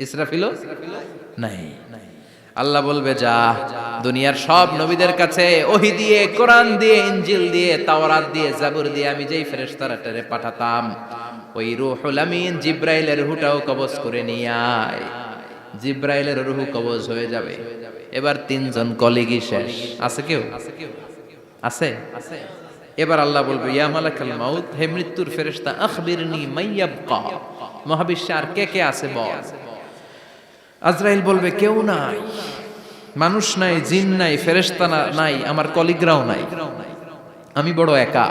ইসরাফিলও? নাই। আল্লাহ বলবে যা দুনিয়ার সব নবীদের কাছে ওহি দিয়ে কোরআন দিয়ে ইনজিল দিয়ে তাওরাত দিয়ে জাবুর দিয়ে আমি যেই ফেরেশতারাটারে পাঠাতাম ওই রুহুল আমিন জিব্রাইলের রুহুটাও কবজ করে নিয়ে আয়। জিব্রাইলের রুহু কবজ হয়ে যাবে। এবার তিনজন কলিগই শেষ। আছে কেউ? আছে? এবার আল্লাহ বলবে ইয়া মালাকাল মাউত হে মৃত্যুর ফেরেশতা আখবিরনি মাইয়াবকা মহাবিশ্বে আর কে কে আছে বল? আজরাইল বলবে, কেউ নাই, মানুষ নাই, জিন নাই, ফেরেশতা না- নাই, আমার কলিগরাও নাই। আমি বড় একা।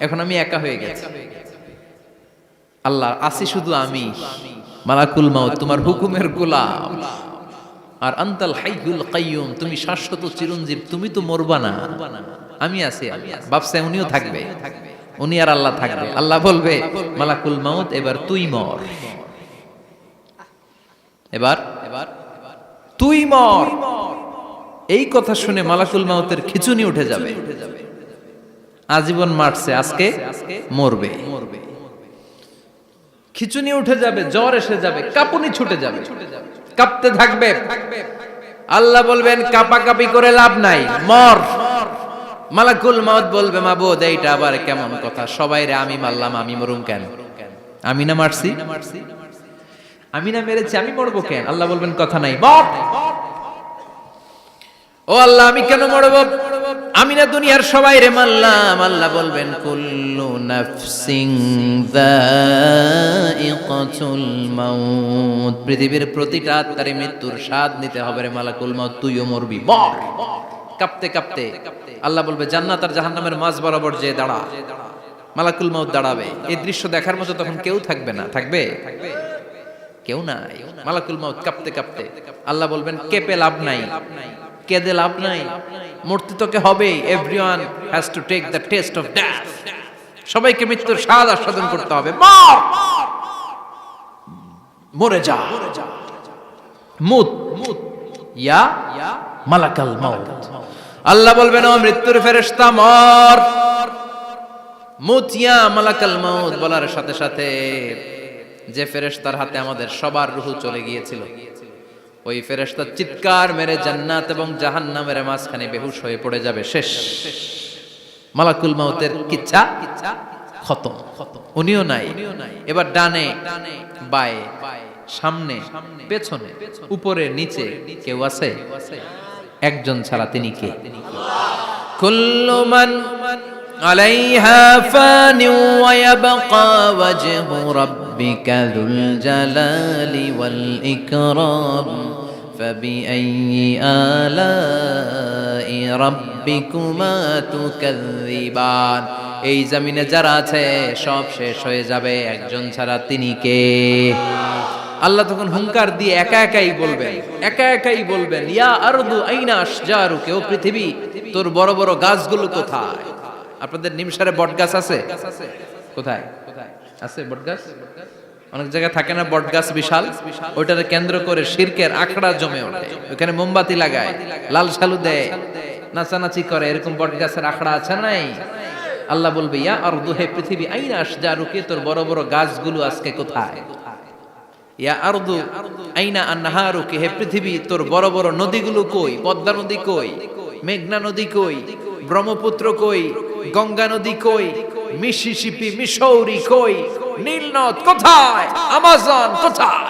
এখন আমি একা হয়ে গেছি। আল্লাহ আসি শুধু আমি। মালাকুল মাউত, তোমার হুকুমের গোলাম। আর আন্তাল হাইয়ুল কাইয়ুম, তুমি শাশ্বত চিরঞ্জীব, তুমি তো মরবা না। আমি আছি বাপসা উনিও থাকবে। উনি আর আল্লাহ থাকবে। আল্লাহ বলবে, মালাকুল মাউত, এবার তুই মর। এবার এবার তুই মর। এই কথা শুনে মালাকুল মাউতের খিচুনি উঠে যাবে। আজীবন মারছে, আজকে মরবে মরবে। খিচুনি উঠে যাবে, জ্বর এসে যাবে, কাঁপুনি ছুটে যাবে। কাঁপতে থাকবে। আল্লাহ বলবেন, কাপাকাপি করে লাভ নাই, মর। মালাকুল মাউত বলবে, মাবুদ, এইটা আবার কেমন কথা? সবাই রে, আমি মারলাম, আমি মরুম কেন? আমি না মারছি? আমি না মেরেছি আমি মরবো কেন? আল্লাহ বলবেন কথা নাই মর। ও আল্লাহ আমি কেন মরবো? আমি না দুনিয়ার সবাই রে মারলাম আল্লাহ বলবেন কুল্লু নাফসিং যায়িকাতুল মাউত। পৃথিবীর প্রতিটা আত্মারে মৃত্যুর স্বাদ নিতে হবে রে মালাকুল মাউত তুইও মরবি মর। কাঁপতে কাঁপতে আল্লাহ বলবে জান্নাত আর জাহান্নামের মাঝ বরাবর যে দাঁড়া মালাকুল মাউত দাঁড়াবে। এই দৃশ্য দেখার মতো তখন কেউ থাকবে না। থাকবে? কেউ নাই। মালাকুল মাউত কাঁপতে কাঁপতে আল্লাহ বলবেন, কেঁপে লাভ নাই। কেঁদে লাভ নাই। মূর্তি তোকে হবেই everyone has to take the taste of death সবাইকে মৃত্যুর স্বাদ আস্বাদন করতে হবে। মর! মরে যা। মুত মুত। ইয়া মালাকাল মাউত। আল্লাহ বলবেন, ও মৃত্যুর ফেরেশতা, মর! মুত, ইয়া মালাকাল মাউত বলার সাথে সাথে যে ফেরেশতার হাতে আমাদের সবার রুহু চলে গিয়েছিল, ওই ফেরেশতা চিৎকার মেরে জান্নাত এবং জাহান্নামের মাঝখানে বেহুশ হয়ে পড়ে যাবে। শেষ। মালাকুল মাউতের কিচ্ছা খতম। উনিও নাই। এবার ডানে, বায়ে, সামনে, পেছনে, উপরে, নিচে কেউ আছে? একজন ছাড়া তিনি কে? কুল্লু মান عليها فان ويبقى وجه ربك ذو الجلال والإكرام فبأي آلاء ربكما تكذبان এই জমিনে যারা আছে সব শেষ হয়ে যাবে একজন ছাড়া তিনি কে আল্লাহ তখন হুঙ্কার দিয়ে একা একাই বলবেন একা একাই বলবেন ইয়া আরদু আইনা আশজারু কেউ পৃথিবী তোর বড় বড় গাছগুলো কোথায় আপনাদের নিমসারে বট গাছ আছে? কোথায়? আছে বট গাছ অনেক জায়গায় থাকে না বট গাছ বিশাল? ওইটাকে কেন্দ্র করে শিরকের আখড়া জমে ওঠে। ওখানে মোমবাতি লাগায়, লাল সালু দেয়, নাচানাচি করে। এরকম বট গাছের আখড়া আছে নাই? আল্লাহ বলবে, ইয়া আর দুহে পৃথিবী, আইনা আশজারুকে তোর বড় বড় গাছগুলো আজকে কোথায়? ইয়া হে পৃথিবী, তোর বড় বড় নদীগুলো কই? পদ্মা নদী কই? মেঘনা নদী কই? ব্রহ্মপুত্র কই? গঙ্গা নদী কই? মিসিসিপি মিসৌরি কই? নীলনদ কোথায়? আমাজন কোথায়?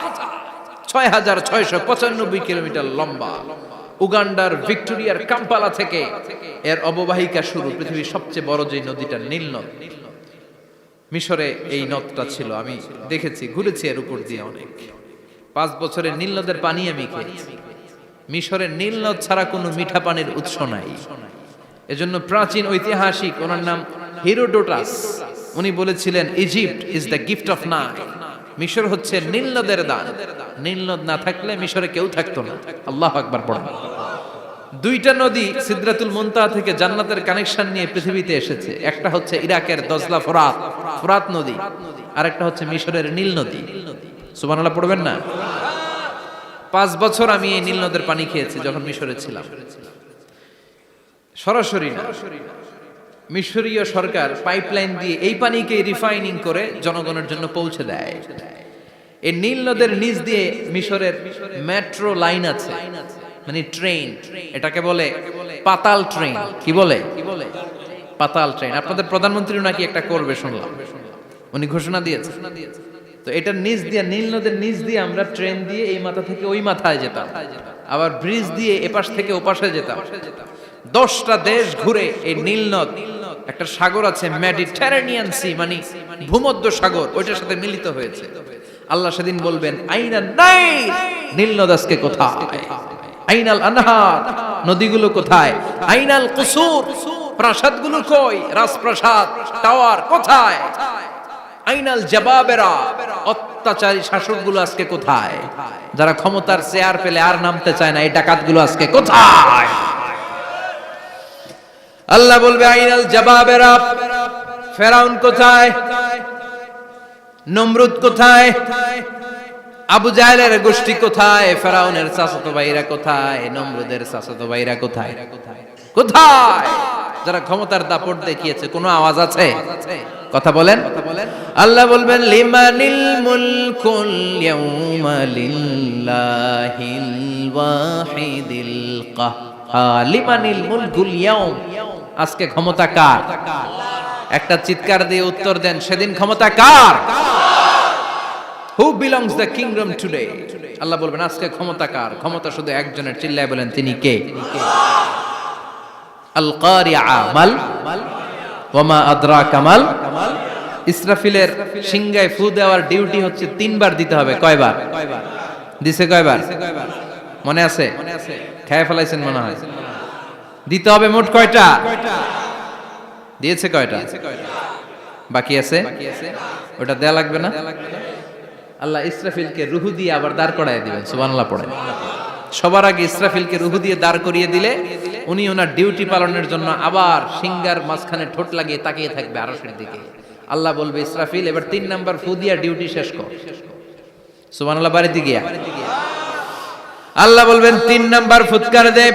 ছয় হাজার ছয়শো পঁচানব্বই কিলোমিটার লম্বা। উগান্ডার ভিক্টোরিয়ার কাম্পালা থেকে এর অববাহিকা শুরু পৃথিবীর সবচেয়ে বড় যে নদীটা, নীলনদ। মিশরে এই নদটা ছিল, আমি দেখেছি, ঘুরেছি এর উপর দিয়ে অনেক। পাঁচ বছরের নীল নদের পানি আমি খেয়েছি। মিশরের নীল নদ ছাড়া কোনো মিঠা পানির উৎস নাই। এজন্য প্রাচীন ঐতিহাসিক, ওনার নাম হিরোডোটাস। উনি বলেছিলেন, Egypt is the gift of Nile মিশর হচ্ছে নীল নদের দান। নীল নদ না থাকলে মিশরে কেউ থাকতো না। আল্লাহ আকবার পড়া দুইটা নদী সিদ্রাতুল মুনতাহা থেকে জান্নাতের কানেকশন নিয়ে পৃথিবীতে এসেছে। একটা হচ্ছে ইরাকের দজলা ফোরাত ফোরাত নদী। আর একটা হচ্ছে মিশরের নীল নদী। সুবহানাল্লাহ পড়বেন না? পাঁচ বছর আমি এই নীল নদের পানি খেয়েছি যখন মিশরে ছিলাম। সরাসরি মিশরীয় সরকার পাইপলাইন দিয়ে এই পানিকে রিফাইনিং করে জনগণের জন্য পৌঁছে দেয়। এই নীল নদের নিচ দিয়ে মিশরের মেট্রো লাইন আছে মানে ট্রেন এটাকে বলে পাতাল ট্রেন কি বলে? পাতাল ট্রেন আপনাদের প্রধানমন্ত্রী নাকি একটা করবে শুনলাম। উনি ঘোষণা দিয়েছে তো এটার নিচ দিয়ে, নীল নদের নিচ দিয়ে আমরা ট্রেন দিয়ে এই মাথা থেকে ওই মাথায় যেতাম। আবার ব্রিজ দিয়ে এপাশ থেকে ওপাশে যেতাম। দশটা দেশ ঘুরে এই নীল নদ, একটা সাগর আছে মেডিটেরেনিয়ান সি মানে ভূমধ্য সাগর, ওইটার সাথে মিলিত হয়েছে। আল্লাহ সেদিন বলবেন, আইনা নাই, নীল নদ আজকে কোথায়? আইনাল আনহার, নদীগুলো কোথায়? আইনাল কুসুর, প্রাসাদগুলো কই? রাজপ্রাসাদ, টাওয়ার কোথায়? আইনাল জবাবেরা, অত্যাচারী শাসকগুলো আজকে কোথায়? যারা ক্ষমতার চেয়ার পেলে আর নামতে চায় না, এই ডাকাতগুলো আজকে কোথায়? আল্লাহ বলবে, আইনাল জবাবেরা ফেরাউন কোথায়? নমরুদ কোথায়? আবু জাহেলের গোষ্ঠী কোথায়? ফেরাউনের চাচাতো ভাইরা কোথায়? নমরুদের চাচাতো ভাইরা কোথায়? কোথায়? যারা ক্ষমতার দাপট দেখিয়েছে, কোনো আওয়াজ আছে? কথা বলেন। আল্লাহ বলবেন, লিমানিল মুলকুল ইয়াউমা লিল্লাহিল ওয়াহিদিল কাহ্হার। লিমানিল মুলকুল ইয়াউম। আজকে ক্ষমতা কার? একটা চিৎকার দিয়ে উত্তর দেন, সেদিন ক্ষমতা কার? Who belongs the kingdom today আল্লাহ বলবেন, আজকে ক্ষমতা কার? ক্ষমতা শুধু একজনের, চিল্লায় বলেন, তিনি কে? আল কারিআ মাল। ওমা আদরা কামাল ইসরাফিলের সিংগায় ফু দেওয়ার ডিউটি হচ্ছে তিনবার দিতে হবে। কয়বার? দিছে কয়বার? মনে আছে? খেয়ে ফেলাইছেন মনে হয়। দিতে হবে মোট কয়টা? দিয়েছে কয়টা? বাকি আছে? ওটা দেয়া লাগবে না? আল্লাহ ইসরাফিলকে রুহু দিয়ে আবার দাঁড় করায় দিবেন, সুবহানাল্লাহ পড়ে। সবার আগে ইসরাফিলকে রুহু দিয়ে দাঁড় করিয়ে দিলে উনি ওনার ডিউটি পালনের জন্য আবার সিঙ্গার মাঝখানে ঠোঁট লাগিয়ে তাকিয়ে থাকবে আরশের দিকে। আল্লাহ বলবে, ইসরাফিল, এবার তিন নাম্বার ফু দিয়া ডিউটি শেষ কর। সুবহানাল্লাহ, বাড়িতে গিয়া। আল্লাহ বলবেন, তিন নাম্বার ফুৎকার দেব।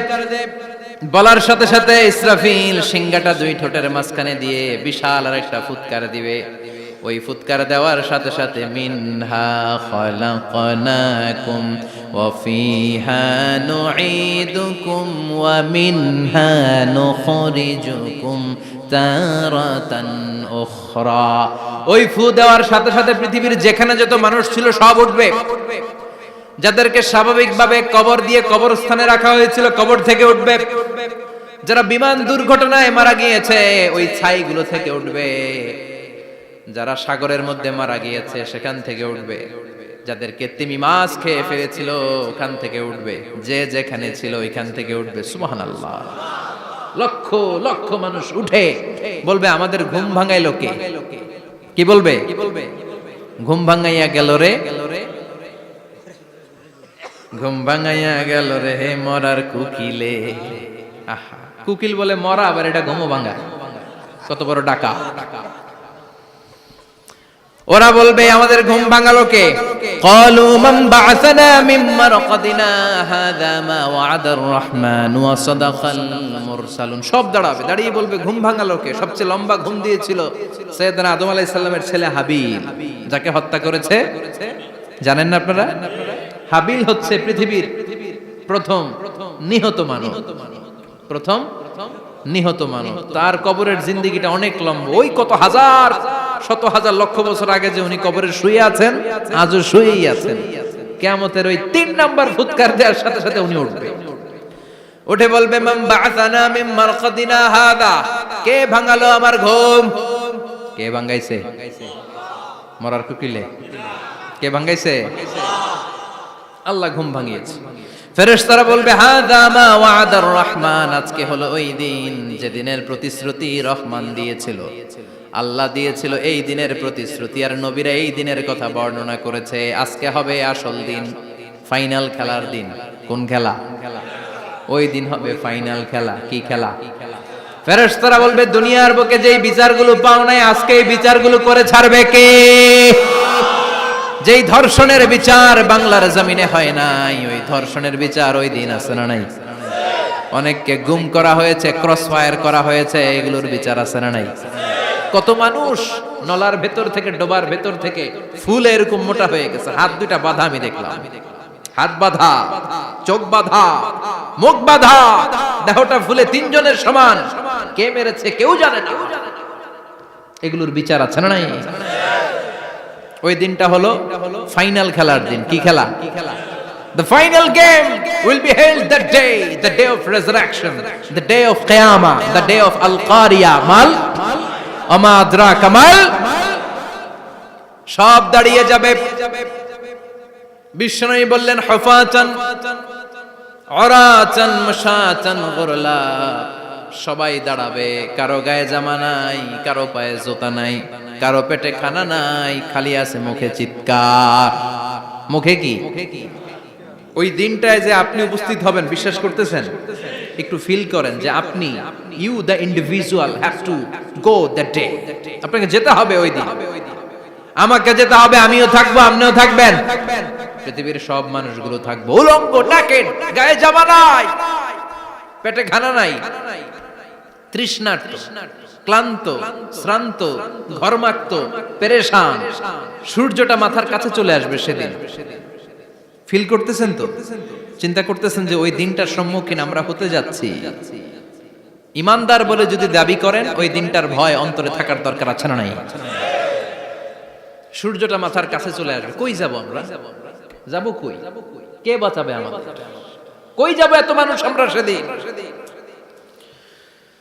বলার সাথে সাথে ইসরাফিল সিংগাটা দুই ঠোঁটের মাঝখানে দিয়ে বিশাল আর একটা ফুৎকার দিবে। ওই ফুৎকার দেওয়ার সাথে সাথে মিনহা খলাকনাকুম ওয়া ফিহা নুঈদুকুম ওয়া মিনহা নুখরিজুকুম তারাতান উখরা। ওই ফু দেওয়ার সাথে সাথে পৃথিবীর যেখানে যত মানুষ ছিল সব উঠবে। যাদেরকে স্বাভাবিকভাবে কবর দিয়ে কবরস্থানে রাখা হয়েছিল, কবর থেকে উঠবে। যারা বিমান দুর্ঘটনায় মারা গিয়েছে, ওই ছাইগুলো থেকে উঠবে। যারা সাগরের মধ্যে মারা গিয়েছে, সেখান থেকে উঠবে। যাদেরকে তিমি মাছ খেয়ে ফেলেছিল, ওখান থেকে উঠবে। যে যেখানে ছিল, ওইখান থেকে উঠবে। সুবহানাল্লাহ। লক্ষ লক্ষ মানুষ উঠে। বলবে, আমাদের ঘুম ভাঙাই লোকে। কি বলবে? ঘুম ভাঙাইয়া গেল রে। ঘুম ভাঙাইয়া গেল রে হে মরার কুকিলে আহা কুকিল বলে মরা আবার এটা ঘুমো ভাঙা কত বড় ডাকা ওরা বলবে আমাদের ঘুম ভাঙালো কে قالوا من بعثنا من مرقدنا هذا ما وعد الرحمن وصدق المرسلون সব দাঁড়াবে দাঁড়িয়ে বলবে ঘুম ভাঙালো কে সবচেয়ে লম্বা ঘুম দিয়েছিল সৈয়দনা আদম আলাইহিস সালামের ছেলে হাবিল যাকে হত্যা করেছে জানেন না আপনারা হাবিল হচ্ছে পৃথিবীর প্রথম নিহত মানব। প্রথম নিহত মানব। তার কবরের জিন্দিগিটা অনেক লম্বা। ওই কত হাজার, শত হাজার লক্ষ বছর আগে যে উনি কবরে শুয়ে আছেন, আজও শুয়েই আছেন। কেমতের ওই তিন নাম্বার ফুৎকার দেওয়ার সাথে সাথে উনি উঠবে। উঠে বলবে মাম বাআসানা মিন মারকাদিনা হাদা। কে ভাঙালো আমার ঘুম? কে ভাঙাইছে? মরার কুকিলে। কে ভাঙাইছে? আল্লাহ ঘুম ভাঙিয়েছে। ফেরেশতারা বলবে হাদা মা ওয়াদার রহমান। আজকে হলো ওই দিন যে দিনের প্রতিশ্রুতি রহমান দিয়েছিল। আল্লাহ দিয়েছিল এই দিনের প্রতিশ্রুতি আর নবীরা এই দিনের কথা বর্ণনা করেছে। আজকে হবে আসল দিন, ফাইনাল খেলার দিন। কোন খেলা? ওই দিন হবে ফাইনাল খেলা। কি খেলা? ফেরেশতারা বলবে, দুনিয়ার বুকে যেই বিচারগুলো পাও নাই, আজকে এই বিচারগুলো করে ছাড়বে কে? যেই ধর্ষণের বিচার বাংলার জমিনে হয় নাই, ওই ধর্ষণের বিচার ওই দিন আছে না নাই? অনেককে গুম করা হয়েছে ক্রস ফায়ার করা হয়েছে, এগুলোর বিচার আছে না নাই? কত মানুষ নলার ভেতর থেকে, ডোবার ভেতর থেকে ফুল এরকম মোটা হয়ে গেছে, হাত দুইটা বাঁধা আমি দেখলাম। হাত বাঁধা, চোখ বাঁধা, মুখ বাঁধা, দেহটা ফুলে তিনজনের সমান। কে মেরেছে কেউ জানে না। এগুলোর বিচার আছে না নাই? ওই দিনটা হলো ফাইনাল খেলার দিন কি খেলা The final game will be held that day, the day of resurrection, the day of Qiyamah, the day of Al-Qariya. Mal? Ama adraka mal? সব দাঁড়িয়ে যাবে বিষ্ণু বললেন হফাচান অরাচান মশাচান গরলা সবাই দাঁড়াবে কারও গায়ে জামা নাই কারও পায়ে জোতা নাই কারও পেটে খানা নাই, খালি আছে মুখে চিৎকার। মুখে কি? ওই দিনটায় যে আপনি উপস্থিত হবেন, বিশ্বাস করতেছেন? একটু ফিল করেন যে আপনি you the individual have to go the day আপনাকে যেতে হবে ওই দিন। আমাকে যেতে হবে, আমিও থাকব, আপনিও থাকবেন। পৃথিবীর সব মানুষগুলো থাকব। উলঙ্গ নাকেট গায়ে জামা নাই। পেটে খানা নাই। তৃষ্ণার্ত। ক্লান্ত, শ্রান্ত, ঘর্মাক্ত, পেরেশান। সূর্যটা মাথার কাছে চলে আসবে সেদিন। ফিল করতেছেন তো? চিন্তা করতেছেন যে ওই দিনটার সম্মুখীন আমরা হতে যাচ্ছি। ইমানদার বলে যদি দাবি করেন, ওই দিনটার ভয় অন্তরে থাকার দরকার আছে না নাই? সূর্যটা মাথার কাছে চলে আসবে। কই যাব আমরা? যাব কই? কে বাঁচাবে আমাদের? কই যাব এত মানুষ আমরা সেদিন?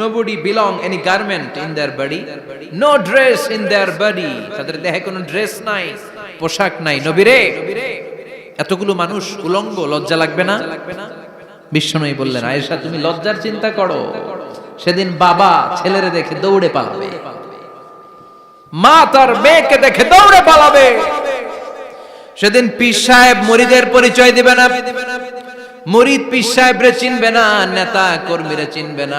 nobody belong any garment in their body, no dress in their body. তাদের দেহে কোনো ড্রেস নাই, পোশাক নাই। নবীরে, এতগুলো মানুষ উলঙ্গ, লজ্জা লাগবে না? বিষ্ণুই বললেন, আয়েশা, তুমি লজ্জার চিন্তা করো। সেদিন বাবা ছেলেরে দেখে দৌড়ে পালাবে। মা তার মেয়েকে দেখে দৌড়ে পালাবে। সেদিন পীর সাহেব মরিদের পরিচয় দিবে না। মরিদ পীর সাহেবরে চিনবে না, নেতা কর্মীরা চিনবে না।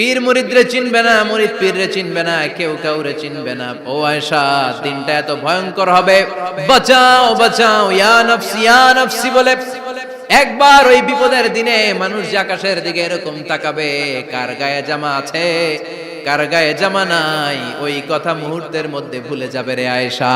পীর মুরিদরে চিনবে না, মুরিদ পীররে চিনবে না, কেউ কাউরে চিনবে না। ও আয়সা দিনটা এত ভয়ঙ্কর হবে। বাঁচাও বাঁচাও, ইয়া নফসি ইয়া নফসি বলে। একবার ওই বিপদের দিনে মানুষ আকাশের দিকে এরকম তাকাবে, কার গায়ে জামা আছে, কার গায়ে জামা নাই, ওই কথা মুহূর্তের মধ্যে ভুলে যাবে রে আয়েশা।